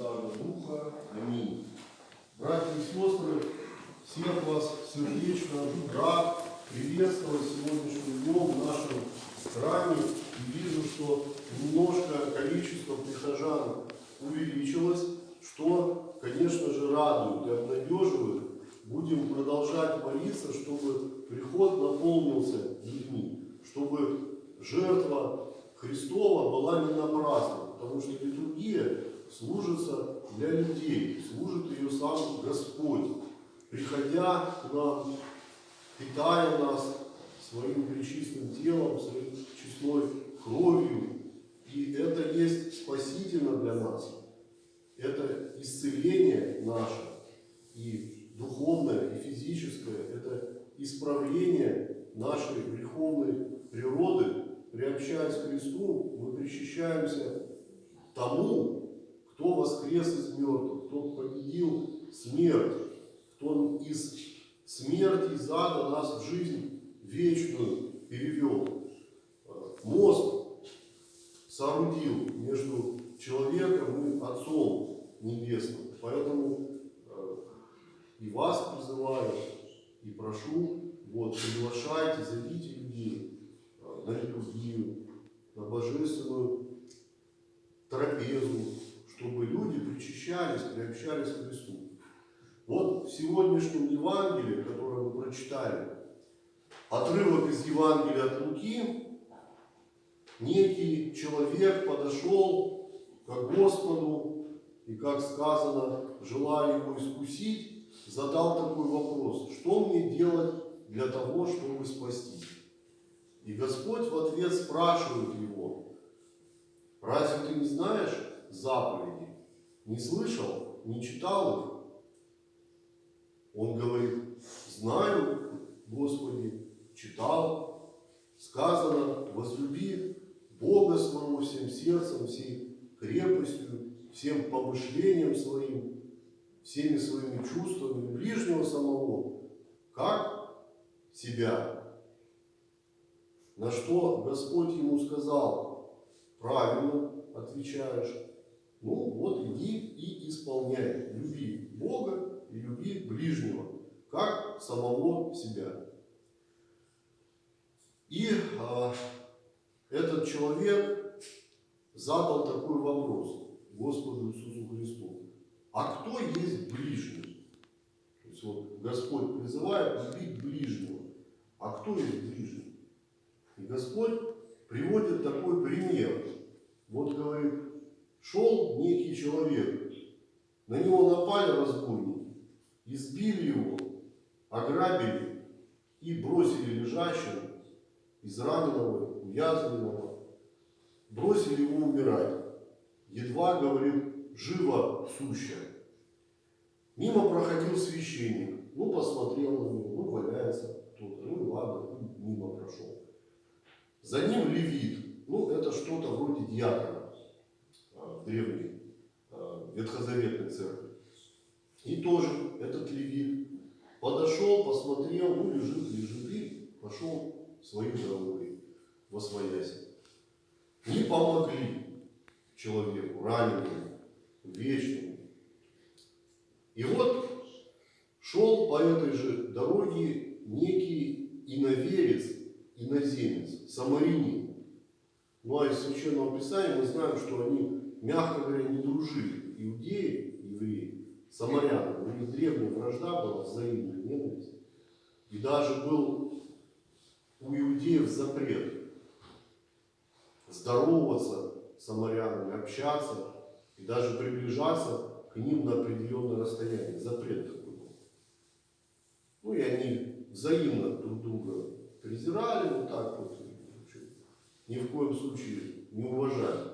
Святаго Духа. Аминь. Братья и сестры, всех вас сердечно рад приветствовать сегодняшним днем в нашем храме. И вижу, что немножко количество прихожан увеличилось, что, конечно же, радует и обнадеживает. Будем продолжать молиться, чтобы приход наполнился людьми, чтобы жертва Христова была не напрасна, потому что литургия служится для людей, служит ее сам Господь, приходя к нам, питая нас своим пречистым телом, своей честной кровью. И это есть спасительно для нас. Это исцеление наше, и духовное, и физическое, это исправление нашей греховной природы, приобщаясь к Христу, мы причащаемся тому, кто воскрес из мертвых, кто победил смерть, кто из смерти, из ада нас в жизнь вечную перевел. Мост соорудил между человеком и Отцом Небесным. Поэтому э, и вас призываю, и прошу, вот, приглашайте, зовите людей э, на литургию, на божественную трапезу, чтобы люди причащались, приобщались к Христу. Вот в сегодняшнем Евангелии, которое мы прочитали, отрывок из Евангелия от Луки, некий человек подошел к Господу и, как сказано, желая его искусить, задал такой вопрос, что мне делать для того, чтобы спастись? И Господь в ответ спрашивает его, разве ты не знаешь заповеди? Не слышал, не читал их? Он говорит, знаю, Господи, читал, сказано, возлюби Бога своего всем сердцем, всей крепостью, всем помышлением своим, всеми своими чувствами, ближнего самого, как себя. На что Господь ему сказал, правильно отвечаешь, ну вот иди и исполняй, люби Бога и люби ближнего, как самого себя. И а, этот человек задал такой вопрос Господу Иисусу Христу. А кто есть ближний? То есть вот Господь призывает любить ближнего. А кто есть ближний? И Господь приводит такой пример. Вот говорит, шел некий человек, на него напали разбойники, избили его, ограбили и бросили лежащим израненного, уязвленного, бросили его умирать. Едва, говорит, живо сущая. Мимо проходил священник, ну, посмотрел на него, ну, валяется кто-то, ну, ладно, ну, мимо прошел. За ним левит, ну, это что-то вроде диакона а, в древней а, ветхозаветной церкви. И тоже этот левит подошел, посмотрел, ну, лежит, лежит, и пошел своей дорогой во своясь. Не помогли человеку, раненому, вечному. И вот шел по этой же дороге некий иноверец, иноземец, самарянин. Ну а из Священного Писания мы знаем, что они, мягко говоря, не дружили. Иудеи, евреи, самаряне. У них древняя вражда была, взаимная ненависть. И даже был у иудеев запрет здороваться с самарянами, общаться и даже приближаться к ним на определенное расстояние. Запрет такой был. Ну и они взаимно друг друга презирали, вот так вот, ни в коем случае не уважали.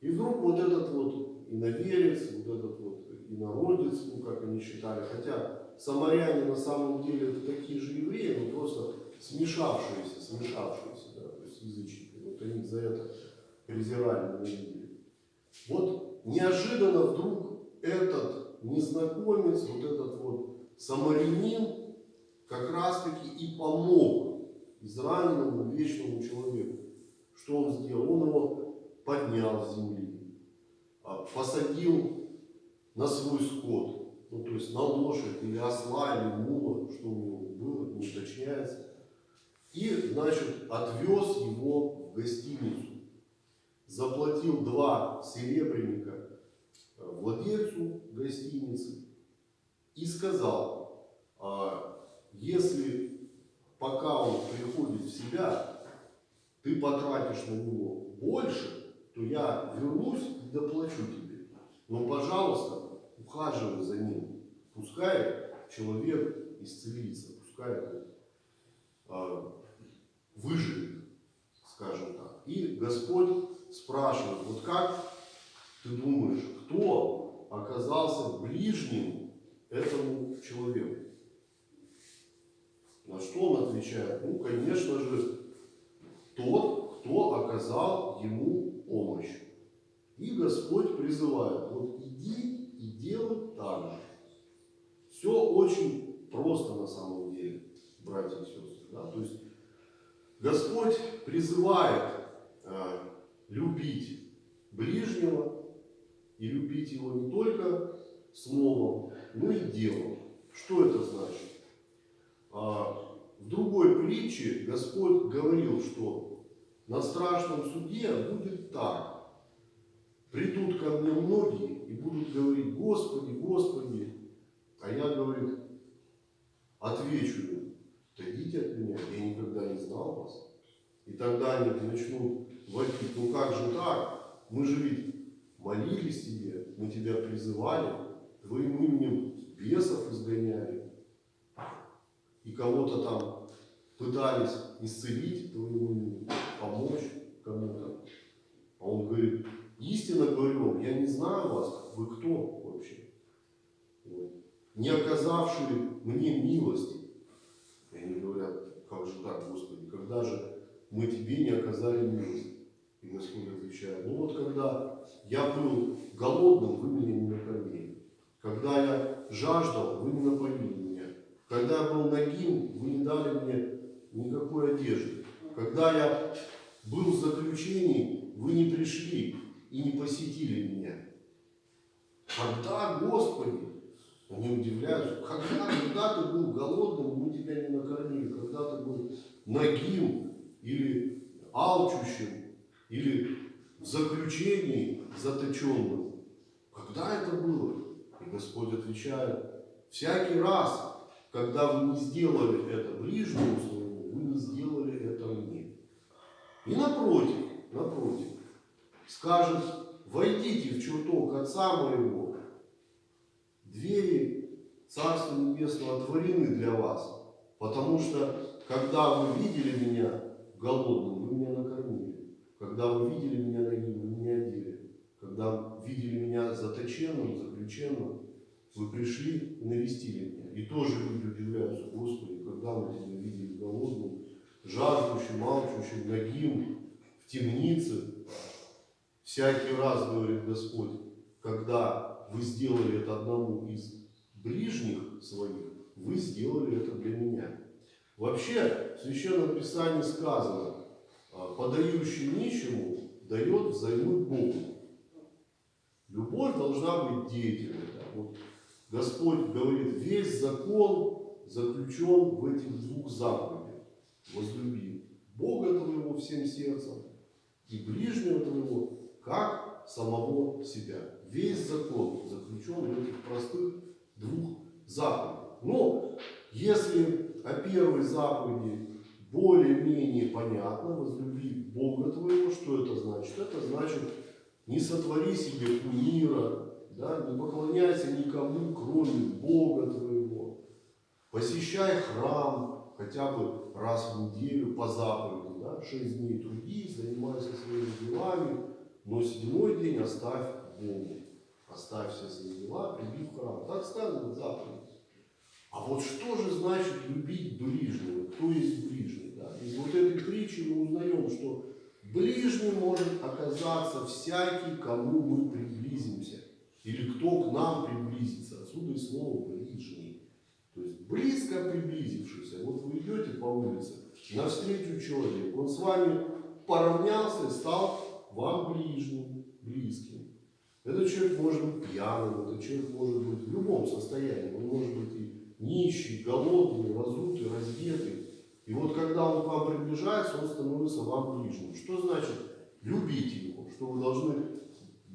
И вдруг вот этот вот иноверец, вот этот вот инородец, ну как они считали, хотя самаряне на самом деле это такие же евреи, но смешавшиеся, смешавшиеся, да, то есть язычники. Вот они за это презирали, ненавидели. Вот неожиданно вдруг этот незнакомец, вот этот вот самарянин, как раз таки и помог израненному вечному человеку. Что он сделал? Он его поднял с земли, а, посадил на свой скот, ну, то есть на лошадь или осла или мула, что у него было, не уточняется. И, значит, отвез его в гостиницу. Заплатил два серебряника э, владельцу гостиницы и сказал, «А, если пока он приходит в себя, ты потратишь на него больше, то я вернусь и доплачу тебе. Но, пожалуйста, ухаживай за ним. Пускай человек исцелится, пускай а, выживет, скажем так. И Господь спрашивает, вот как ты думаешь, кто оказался ближним этому человеку? На что он отвечает? Ну, конечно же, тот, кто оказал ему помощь. И Господь призывает, вот иди и делай так же. Все очень просто на самом деле, братья и сестры. Да? То есть Господь призывает э, любить ближнего и любить его не только словом, но и делом. Что это значит? А, в другой притче Господь говорил, что на страшном суде будет так. Придут ко мне многие и будут говорить, Господи, Господи, а я, говорю, отвечу им, отойдите от меня, я никогда не знал вас. И тогда они начнут вопить, ну как же так? Мы же ведь молились тебе, мы тебя призывали, твоим именем бесов изгоняли, и кого-то там пытались исцелить твоему имени, помочь кому-то. А он говорит, истинно говорю я не знаю вас, вы кто вообще? Не оказавшие мне милости. И они говорят, как же так, Господи, когда же мы тебе не оказали милости? И Господь отвечает, ну вот когда я был голодным, вы меня не накормили. Когда я жаждал, вы не напоили меня. Когда я был нагим, вы не дали мне никакой одежды. Когда я был в заключении, вы не пришли и не посетили меня. Когда, Господи, они удивляются, когда, когда ты был голодным, мы тебя не накормили, когда ты был нагим или алчущим, или в заключении заточенным. Когда это было? И Господь отвечает, всякий раз, когда вы не сделали это ближнему своему, вы не сделали это мне. И напротив, напротив, скажет, войдите в чертог Отца моего, двери Царства Небесного отворены для вас, потому что, когда вы видели меня голодным, вы меня накормили. Когда вы видели меня нагим, вы меня одели. Когда видели меня заточенным, заключенным, вы пришли и навестили меня. И тоже люди удивляются, Господи, когда мы тебя видели голодным, жаждущим, молчущим, нагим, в темнице. Всякий раз, говорит Господь, когда вы сделали это одному из ближних своих, вы сделали это для меня. Вообще, в Священном Писании сказано, а, подающий нищему дает взаймы Богу. Любовь должна быть деятельной. Вот Господь говорит, весь закон заключен в этих двух заповедях. Возлюби Бога твоего всем сердцем и ближнего твоего, как самого себя. Весь закон заключен в этих простых двух заповедях. Но если о первой заповеди более-менее понятно, возлюби Бога твоего, что это значит? Это значит, не сотвори себе кумира, да, не поклоняйся никому, кроме Бога твоего. Посещай храм хотя бы раз в неделю по заповеди, да, шесть дней трудись, занимайся своими делами, но седьмой день оставь Богу. Оставь все свои дела, приди в храм. Так сказано в. А вот что же значит любить ближнего? Кто есть ближний? Да? Из вот этой притчи мы узнаем, что ближним может оказаться всякий, кому мы приблизимся. Или кто к нам приблизится. Отсюда и слово ближний. То есть близко приблизившийся. Вот вы идете по улице, навстречу человеку. Он с вами поравнялся и стал вам ближним, близким. Этот человек может быть пьяным, этот человек может быть в любом состоянии. Он может быть и нищий, голодный, разутый, раздетый. И вот когда он к вам приближается, он становится вам ближним. Что значит любить его? Что вы должны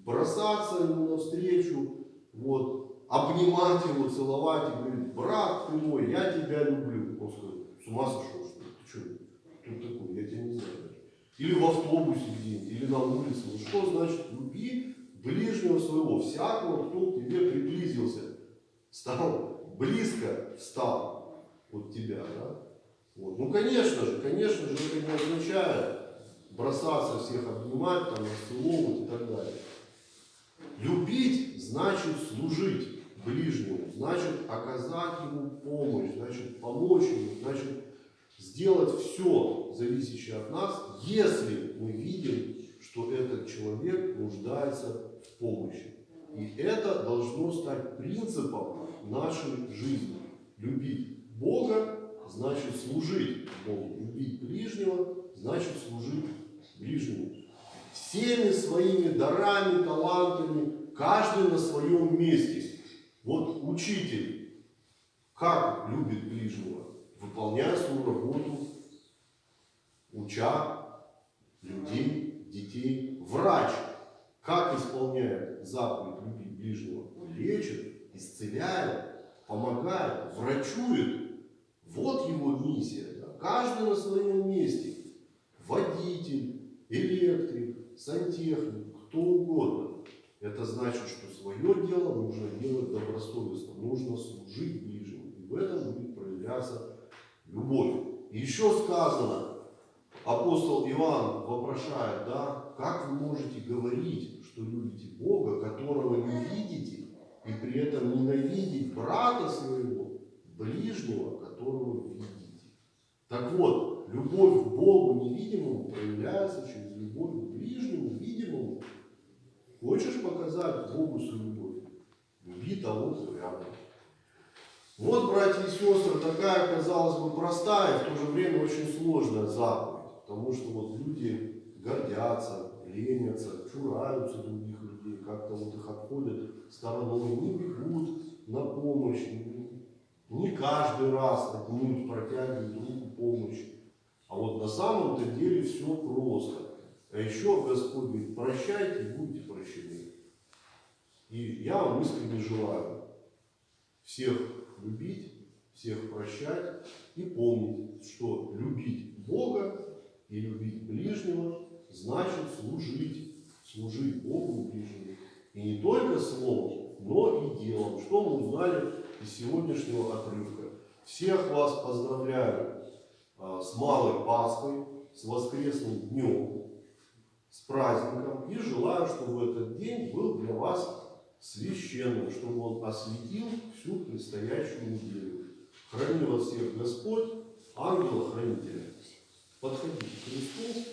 бросаться ему навстречу, вот, обнимать его, целовать и говорить, брат ты мой, я тебя люблю. Он скажет, с ума сошел, что? Ты что, кто такой? Я тебя не знаю. даже». Или в автобусе где-нибудь, или на улице. Вот что значит люби ближнего своего, всякого, кто к тебе приблизился, стал близко встал от тебя, да? Вот. Ну, конечно же, конечно же, это не означает бросаться всех обнимать, там, расцеловывать и так далее. Любить значит служить ближнему, значит оказать ему помощь, значит помочь ему, значит сделать все, зависящее от нас, если мы видим, что этот человек нуждается в помощи. И это должно стать принципом нашей жизни. Любить Бога значит служить Богу. Любить ближнего значит служить ближнему. Всеми своими дарами, талантами, каждый на своем месте. Вот учитель, как любит ближнего, выполняя свою работу, уча людей, детей. Врач, как исполняет заповедь любить ближнего? Лечит, исцеляет, помогает, врачует. Вот его миссия. да. Каждый на своем месте. Водитель, электрик, сантехник, кто угодно. Это значит, что свое дело нужно делать добросовестно, нужно служить ближнему. И в этом будет проявляться любовь. Еще сказано, апостол Иоанн вопрошает, да, как вы можете говорить, что любите Бога, которого не видите, и при этом ненавидеть брата своего, ближнего, которого видите. Так вот, любовь к Богу невидимому проявляется через любовь к ближнему видимому. Хочешь показать Богу свою любовь? Люби того, кто рядом. Вот, братья и сестры, такая, казалось бы, простая, в то же время очень сложная заповедь. Потому что вот люди гордятся, ленятся, чураются людей, как-то вот их обходят стороной, не бегут на помощь, не, каждый раз отнюдь протягивают руку помощи. А вот на самом-то деле все просто. А еще Господь говорит, прощайте будете прощены. И я вам искренне желаю всех любить, всех прощать и помнить, что любить Бога и любить ближнего значит служить, служить Богу и ближнему. И не только словом, но и делом. Что мы узнали из сегодняшнего отрывка. Всех вас поздравляю а, с Малой Пасхой, с воскресным днем, с праздником и желаю, чтобы этот день был для вас священным, чтобы он осветил всю предстоящую неделю. Храни вас всех Господь, ангела-хранителя. Подходите к Христу